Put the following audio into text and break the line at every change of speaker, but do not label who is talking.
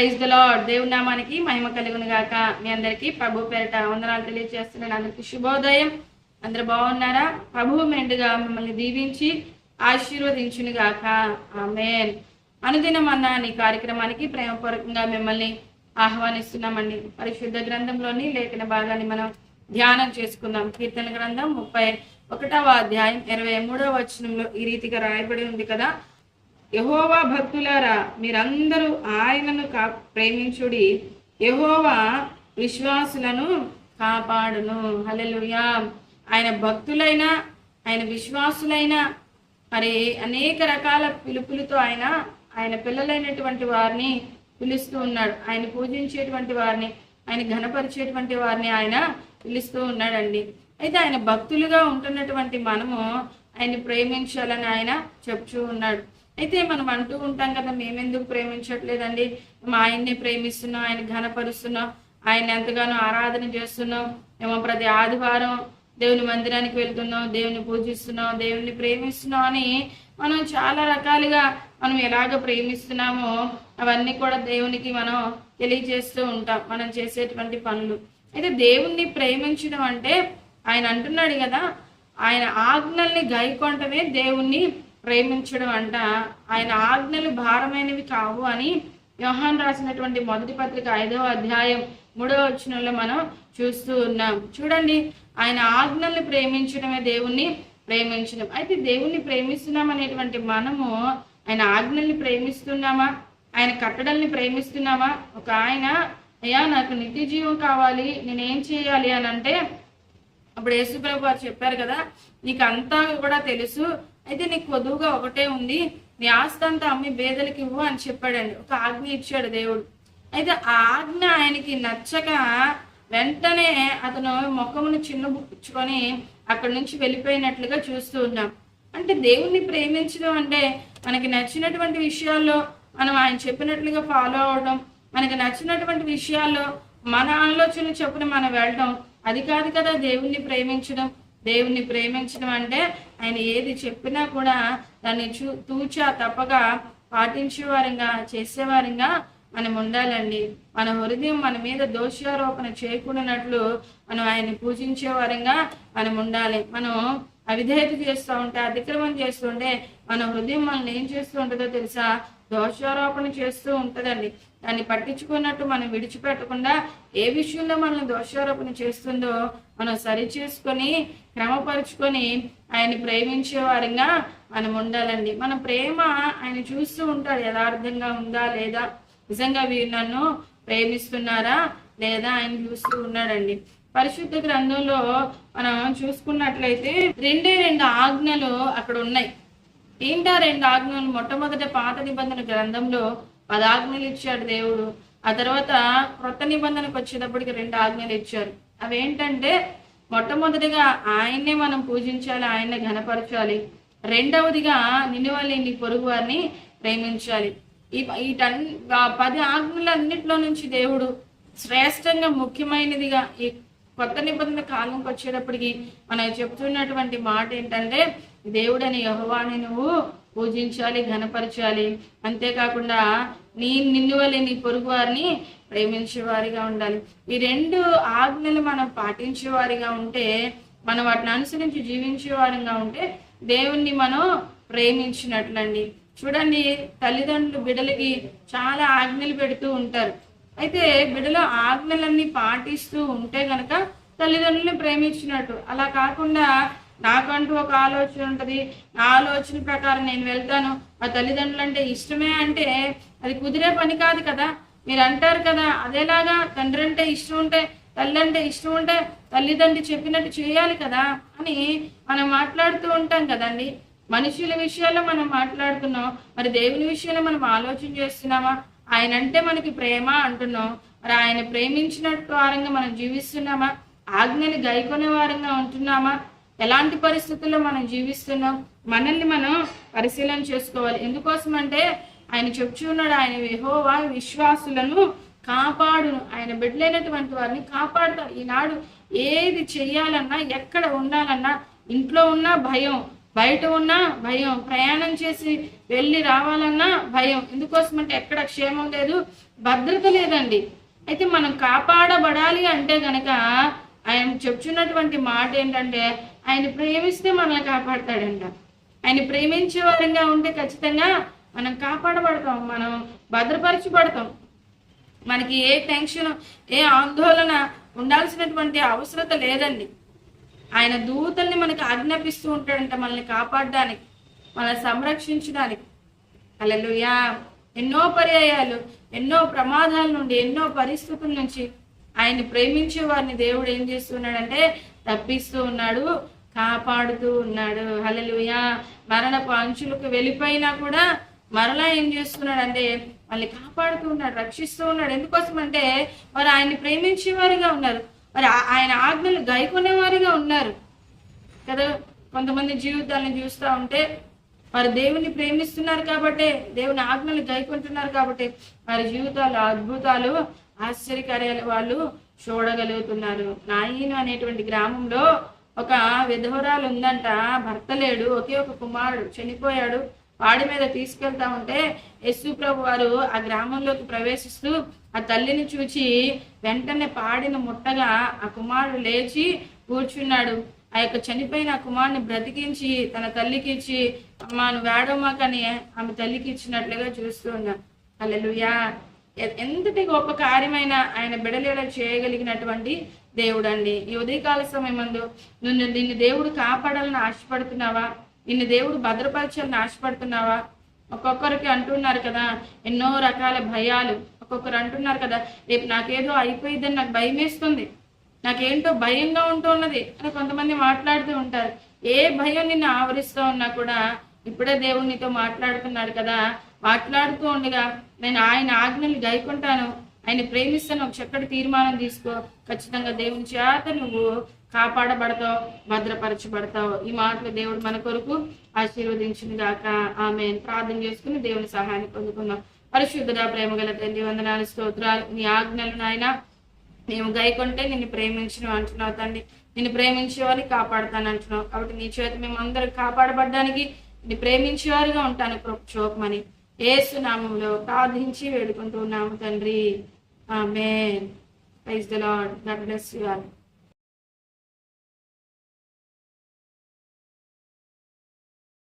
Praise the దేవుని నామానికి మహిమ కలుగును గాక. మీ అందరికీ ప్రభు పేరట వందనాలు తెలియజేస్తున్నాను అందరికీ శుభోదయం. అందరు బాగున్నారా? ప్రభు మెండుగా మిమ్మల్ని దీవించి ఆశీర్వదించును గాక. ఆమెన్. అనుదినం అన్న నీ కార్యక్రమానికి ప్రేమపూర్వకంగా మిమ్మల్ని ఆహ్వానిస్తున్నామండి. పరిశుద్ధ గ్రంథంలోని లేఖన భాగాన్ని మనం ధ్యానం చేసుకుందాం. కీర్తన గ్రంథం ముప్పై ఒకటవ అధ్యాయం ఇరవై మూడవ వచనంలో ఈ రీతిగా రాయబడి ఉంది కదా. యహోవా భక్తులారా మీరందరూ ఆయనను కా ప్రేమించుడి. యహోవా విశ్వాసులను కాపాడును. హలెలుయా ఆయన భక్తులైన ఆయన విశ్వాసులైన మరి అనేక రకాల పిలుపులతో ఆయన ఆయన పిల్లలైనటువంటి వారిని పిలుస్తూ ఉన్నాడు. ఆయన పూజించేటువంటి వారిని ఆయన ఘనపరిచేటువంటి వారిని ఆయన పిలుస్తూ ఉన్నాడండి. అయితే ఆయన భక్తులుగా ఉంటున్నటువంటి మనము ఆయన్ని ప్రేమించాలని ఆయన చెప్తూ ఉన్నాడు. అయితే మనం అంటూ ఉంటాం కదా మేమెందుకు ప్రేమించట్లేదండి? మా ఆయన్ని ప్రేమిస్తున్నాం ఆయన ఘనపరుస్తున్నాం ఆయన ఎంతగానో ఆరాధన చేస్తున్నాం. మేము ప్రతి ఆదివారం దేవుని మందిరానికి వెళ్తున్నాం దేవుని పూజిస్తున్నాం దేవుని ప్రేమిస్తున్నాం అని మనం చాలా రకాలుగా మనం ఎలాగ ప్రేమిస్తున్నామో అవన్నీ కూడా దేవునికి మనం తెలియజేస్తూ ఉంటాం మనం చేసేటువంటి పనులు. అయితే దేవుణ్ణి ప్రేమించడం అంటే ఆయన అంటున్నాడు కదా ఆయన ఆజ్ఞల్ని గైకొనటమే దేవుణ్ణి ప్రేమించడం అంట. ఆయన ఆజ్ఞలు భారమైనవి కావు అని యోహాన్ రాసినటువంటి మొదటి పత్రిక ఐదవ అధ్యాయం మూడవ వచనంలో మనం చూస్తూ ఉన్నాం. చూడండి ఆయన ఆజ్ఞల్ని ప్రేమించడమే దేవుణ్ణి ప్రేమించడం. అయితే దేవుణ్ణి ప్రేమిస్తున్నాం అనేటువంటి మనము ఆయన ఆజ్ఞల్ని ప్రేమిస్తున్నామా? ఆయన కట్టడల్ని ప్రేమిస్తున్నామా? ఒక ఆయన అయ్యా నాకు నిత్య జీవం కావాలి నేనేం చేయాలి? అని అంటే అప్పుడు యేసుప్రభు వారు చెప్పారు కదా నీకు అంతా కూడా తెలుసు అయితే నీకు వధువుగా ఒకటే ఉంది. నీ ఆస్తంతా అమ్మి బేదలకి ఇవ్వు అని చెప్పాడండి. ఒక ఆజ్ఞ ఇచ్చాడు దేవుడు. అయితే ఆ ఆజ్ఞ ఆయనకి నచ్చక వెంటనే అతను ముఖమును చిన్నబుచ్చుకొని అక్కడి నుంచి వెళ్ళిపోయినట్లుగా చూస్తూ ఉన్నాం. అంటే దేవుణ్ణి ప్రేమించడం అంటే మనకి నచ్చినటువంటి విషయాల్లో మనం ఆయన చెప్పినట్లుగా ఫాలో అవడం మనకి నచ్చినటువంటి విషయాల్లో మన ఆలోచన చొప్పున మనం వెళ్ళడం అది కాదు కదా దేవుణ్ణి ప్రేమించడం. దేవుణ్ణి ప్రేమించడం అంటే ఆయన ఏది చెప్పినా కూడా దాన్ని చూ తూచా తప్పగా పాటించేవారంగా చేసేవారంగా మనం ఉండాలండి. మన హృదయం మన మీద దోషారోపణ చేయకూడనట్లు మనం ఆయన్ని పూజించే వారంగా మనం ఉండాలి. మనం అవిధేయత చేస్తూ ఉంటే అతిక్రమం చేస్తుంటే మన హృదయం మనల్ని ఏం చేస్తూ ఉంటుందో తెలుసా? దోషారోపణ చేస్తూ ఉంటుందండి. దాన్ని పట్టించుకున్నట్టు మనం విడిచిపెట్టకుండా ఏ విషయంలో మనల్ని దోషారోపణ చేస్తుందో మనం సరి చేసుకొని క్రమపరుచుకొని ఆయన ప్రేమించేవారంగా మనం ఉండాలండి. మన ప్రేమ ఆయన చూస్తూ ఉంటాడు యథార్థంగా ఉందా లేదా? నిజంగా వీరు నన్ను ప్రేమిస్తున్నారా లేదా ఆయన చూస్తూ ఉన్నాడండి. పరిశుద్ధ గ్రంథంలో మనం చూసుకున్నట్లయితే రెండే రెండు ఆజ్ఞలు అక్కడ ఉన్నాయి. ఏంటా రెండు ఆజ్ఞలు మొట్టమొదట పాత నిబంధన గ్రంథంలో పదాజ్ఞలు ఇచ్చాడు దేవుడు. ఆ తర్వాత క్రొత్త నిబంధనకు వచ్చేటప్పటికి రెండు ఆజ్ఞలు ఇచ్చారు. అవేంటంటే మొట్టమొదటిగా ఆయన్నే మనం పూజించాలి ఆయన్నే ఘనపరచాలి. రెండవదిగా నిన్ను నీ పొరుగు వారిని ప్రేమించాలి. ఈ వీటన్ పది ఆజ్ఞలన్నింటిలో నుంచి దేవుడు శ్రేష్టంగా ముఖ్యమైనదిగా ఈ కొత్త నిబంధన కాలంకి వచ్చేటప్పటికి మనం చెప్తున్నటువంటి మాట ఏంటంటే దేవుడని యహోవాని నువ్వు పూజించాలి ఘనపరచాలి. అంతేకాకుండా నీ నిన్ను వల్లే నీ పొరుగు వారిని ప్రేమించేవారిగా ఉండాలి. ఈ రెండు ఆజ్ఞలు మనం పాటించేవారిగా ఉంటే మనం వాటిని అనుసరించి జీవించేవారిగా ఉంటే దేవుణ్ణి మనం ప్రేమించినట్లండి. చూడండి తల్లిదండ్రులు బిడ్డలకి చాలా ఆజ్ఞలు పెడుతూ ఉంటారు. అయితే బిడ్డలు ఆజ్ఞలన్నీ పాటిస్తూ ఉంటే గనక తల్లిదండ్రుల్ని ప్రేమించినట్టు. అలా కాకుండా నాకంటూ ఒక ఆలోచన ఉంటుంది. నా ఆలోచన ప్రకారం నేను వెళ్తాను. ఆ తల్లిదండ్రులు అంటే ఇష్టమే అంటే అది కుదిరే పని కాదు కదా. మీరు అంటారు కదా అదేలాగా తండ్రి అంటే ఇష్టం ఉంటే తల్లి అంటే ఇష్టం ఉంటే తల్లిదండ్రి చెప్పినట్టు చేయాలి కదా అని మనం మాట్లాడుతూ ఉంటాం కదండి. మనుషుల విషయాల్లో మనం మాట్లాడుతున్నాం. మరి దేవుని విషయంలో మనం ఆలోచన చేస్తున్నామా? ఆయన అంటే మనకి ప్రేమ అంటున్నాం. మరి ఆయన ప్రేమించినట్టు వారంగా మనం జీవిస్తున్నామా? ఆజ్ఞని గైకొనే వారంగా ఉంటున్నామా? ఎలాంటి పరిస్థితుల్లో మనం జీవిస్తున్నాం? మనల్ని మనం పరిశీలన చేసుకోవాలి. ఎందుకోసం అంటే ఆయన చెప్తున్నాడు ఆయన యెహోవా విశ్వాసులను కాపాడును. ఆయన బిడ్డలైనటువంటి వారిని కాపాడుతారు ఈనాడు ఏది చెయ్యాలన్నా ఎక్కడ ఉండాలన్నా ఇంట్లో ఉన్న భయం బయట ఉన్నా భయం ప్రయాణం చేసి వెళ్ళి రావాలన్నా భయం. ఎందుకోసం అంటే ఎక్కడ క్షేమం లేదు భద్రత లేదండి. అయితే మనం కాపాడబడాలి అంటే గనక ఆయన చెప్తున్నటువంటి మాట ఏంటంటే ఆయన ప్రేమిస్తే మనల్ని కాపాడతాడంట. ఆయన ప్రేమించే వారంగా ఉంటే ఖచ్చితంగా మనం కాపాడబడతాం మనం భద్రపరచబడతాం. మనకి ఏ టెన్షన్ ఏ ఆందోళన ఉండాల్సినటువంటి అవసరత లేదండి. ఆయన దూతల్ని మనకు ఆజ్ఞాపిస్తూ ఉంటాడంట మనల్ని కాపాడడానికి మనల్ని సంరక్షించడానికి. అలలుయా ఎన్నో పర్యాయాలు ఎన్నో ప్రమాదాల నుండి ఎన్నో పరిస్థితుల నుంచి ఆయన్ని ప్రేమించే వారిని దేవుడు ఏం చేస్తున్నాడంటే తప్పిస్తూ ఉన్నాడు కాపాడుతూ ఉన్నాడు. హలలుయా మరణపు అంచులకు వెళ్ళిపోయినా కూడా మరలా ఏం చేస్తున్నాడు అంటే వాళ్ళని కాపాడుతూ ఉన్నాడు రక్షిస్తూ ఉన్నాడు. ఎందుకోసం అంటే వారు ఆయన్ని ప్రేమించేవారుగా ఉన్నారు. మరి ఆయన ఆజ్ఞలు గైకొనేవారుగా ఉన్నారు కదా. కొంతమంది జీవితాలను చూస్తూ ఉంటే మరి దేవుని ప్రేమిస్తున్నారు కాబట్టి దేవుని ఆజ్ఞలు గైకుంటున్నారు కాబట్టి వారి జీవితాలు అద్భుతాలు ఆశ్చర్యకార్యాలు వాళ్ళు చూడగలుగుతున్నారు. నాయను అనేటువంటి గ్రామంలో ఒక విధవరాలు ఉందంట భర్త లేడు ఒకే ఒక కుమారుడు చనిపోయాడు. వాడి మీద తీసుకెళ్తా ఉంటే యస్సు ప్రభు వారు ఆ గ్రామంలోకి ప్రవేశిస్తూ ఆ తల్లిని చూచి వెంటనే పాడిన ముట్టగా ఆ కుమారుడు లేచి కూర్చున్నాడు. ఆ యొక్క చనిపోయిన కుమారుని బ్రతికించి తన తల్లికి ఇచ్చి అమ్మా నువ్వు ఏడవమాకని ఆమె తల్లికి ఇచ్చినట్లుగా చూస్తూ ఉన్నాం. అల్లెలుయా ఎంతటి గొప్ప కార్యమైన ఆయన బిడలేలా చేయగలిగినటువంటి దేవుడు అండి ఈ ఉదయకాల సమయమందు నిన్ను నిన్ను దేవుడు కాపాడాలని ఆశపడుతున్నావా? నిన్ను దేవుడు భద్రపరచాలని ఆశపడుతున్నావా? ఒక్కొక్కరికి అంటున్నారు కదా ఎన్నో రకాల భయాలు. ఒక్కొక్కరు అంటున్నారు కదా రేపు నాకేదో అయిపోయిద్దని నాకు భయం వేస్తుంది నాకేంటో భయంగా ఉంటున్నది. అని కొంతమంది మాట్లాడుతూ ఉంటారు. ఏ భయం నిన్ను ఆవరిస్తూ ఉన్నా కూడా ఇప్పుడే దేవుడు నీతో మాట్లాడుతున్నాడు కదా. మాట్లాడుతూ ఉండగా నేను ఆయన ఆజ్ఞలు గైకుంటాను. ఆయన ప్రేమిస్తాను. ఒక చక్కటి తీర్మానం తీసుకో. ఖచ్చితంగా దేవుని చేత నువ్వు కాపాడబడతావు భద్రపరచబడతావు. ఈ మాటలు దేవుడు మన కొరకు ఆశీర్వదించింది గాక. ఆమె ప్రార్థన చేసుకుని దేవుని సహాయాన్ని పొందుకుందాం. పరిశుద్ధుడా ప్రేమ గల తల్లి వందనాలు స్తోత్రాలు. నీ ఆజ్ఞలు నాయన మేము గైకుంటే నిన్ను ప్రేమించిన అంటున్నావు తండ్రి. నిన్ను ప్రేమించే వారిని కాపాడుతాను అంటున్నావు. కాబట్టి నీ చేత మేము అందరూ కాపాడబడ్డానికి నీ ప్రేమించేవారుగా ఉంటాను చోపమని చూపమని. ఏసు నామంలో ప్రార్థించి వేడుకుంటూ ఉన్నాము తండ్రి. Amen praise the Lord God bless you all.